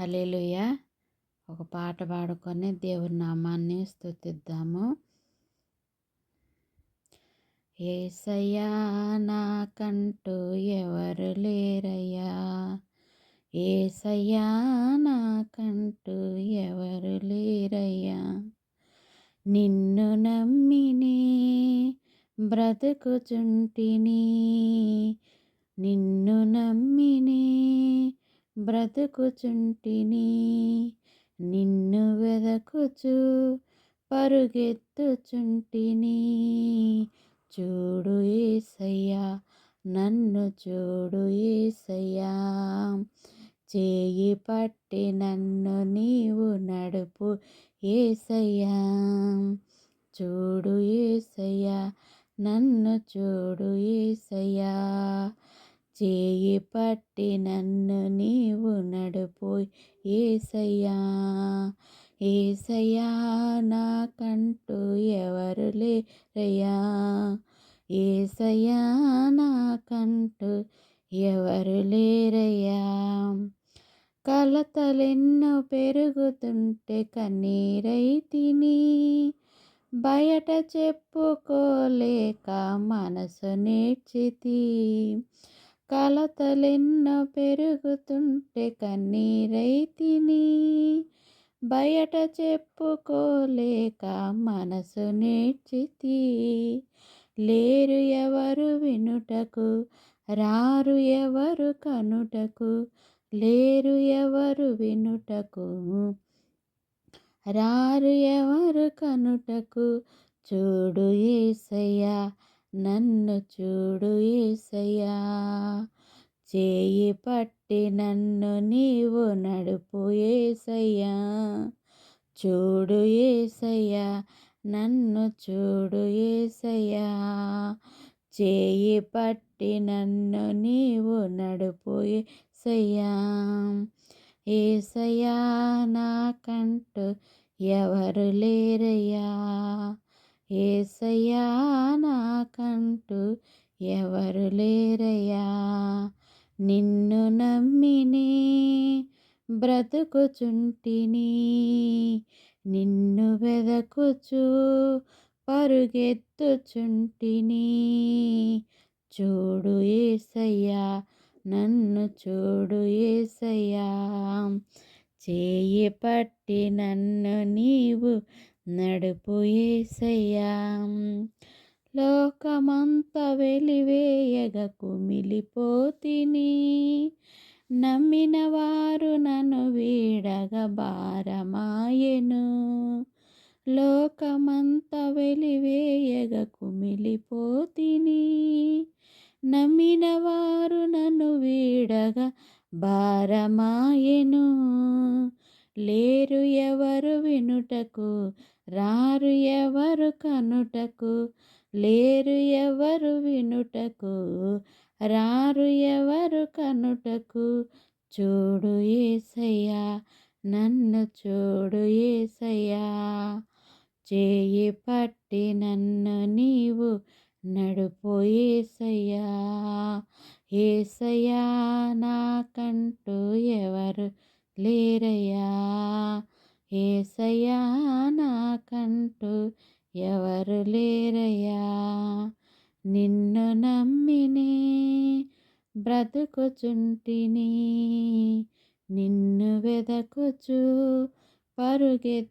Hallelujah ఒక పాట పాడుకొని దేవుని నామాన్ని స్థుతిద్దాము ఏసయ్యా నాకంటూ ఎవరు లేరయ్యా? ఏసయ్యా నాకంటూ ఎవరు లేరయ్యా? నిన్ను నమ్మిని బ్రతుకుచుంటిని నిన్ను బ్రతుకుచుంటిని నిన్ను వెదకుచు పరుగెత్తుచుంటిని. చూడు ఏసయ్యా నన్ను చూడు ఏసయ్యా. చేయి పట్టి నన్ను నీవు నడుపు ఏసయ్యా. చూడు ఏసయ్యా నన్ను చూడు ఏసయ్యా. చేయి పట్టి నన్ను నీవు నడుపు ఏసయ్యా ఏసయ్యా నాకంటూ ఎవరు లేరయ్యా? ఏసయ్యా నాకంటూ ఎవరు లేరయ్యా? కలతలెన్నో పెరుగుతుంటే కన్నీరైతిని బయట చెప్పుకోలేక మనసు నేర్చితి. కలతలెన్నో పెరుగుతుంటే కన్నీరైతిని బయట చెప్పుకోలేక మనసు నేర్చితి. లేరు ఎవరు వినుటకు రారు ఎవరు కనుటకు లేరు ఎవరు వినుటకు రారు ఎవరు కనుటకు చూడు ఏసయ్యా నన్ను చూడు ఏసయ్యా. చేయి పట్టి నన్ను నీవు నడుపు ఏసయ్యా. చూడు ఏసయ్యా నన్ను చూడు ఏసయ్యా. చేయి పట్టి నన్ను నీవు నడుపు ఏసయ్యా. ఏసయ్యా నాకంటూ ఎవరు లేరయ్యా. ఏసయ్యా నాకంటూ ఎవరు లేరయ్యా? నిన్ను నమ్మిని బ్రతుకుచుంటిని. నిన్ను వెదకుచు పరుగెత్తుచుంటిని. చూడు ఏసయ్యా నన్ను చూడు ఏసయ్యా. చేయి పట్టి నన్ను నీవు నడుపు ఏసయ్యా. లోకమంత వెలివేయగ కుమిలిపోతిని నమ్మిన వారు నన్ను వీడగ భారమాయెను. లోకమంత వెలివేయగ కుమిలిపోతిని నమ్మిన వారు నన్ను వీడగ భారమాయెను. లేరు ఎవరు వినుటకు? రారు ఎవరు కనుటకు? లేరు ఎవరు వినుటకు? రారు ఎవరు కనుటకు? చూడు ఏసయ్యా నన్ను చూడు ఏసయ్యా. చేయి పట్టి నన్ను నీవు నడుపు ఏసయ్యా. ఏసయ్యా నాకంటూ ఎవరు లేరయ్యా ఏసయ్యా నాకంటూ ఎవరు లేరయ్యా? నిన్ను నమ్మినే బ్రతుకుచుంటిని నిన్ను వెదకుచు పరుగెత్తుచుంటిని.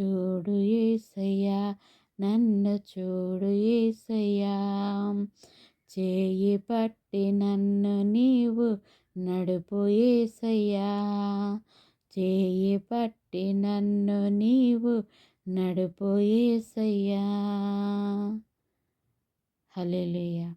చూడు ఏసయ్యా నన్ను చూడు ఏసయ్యా. చేయి పట్టి నన్ను నడుపు ఏసయ్యా చేయి పట్టి నన్ను నీవు నడుపు ఏసయ్యా హలేలుయ్యా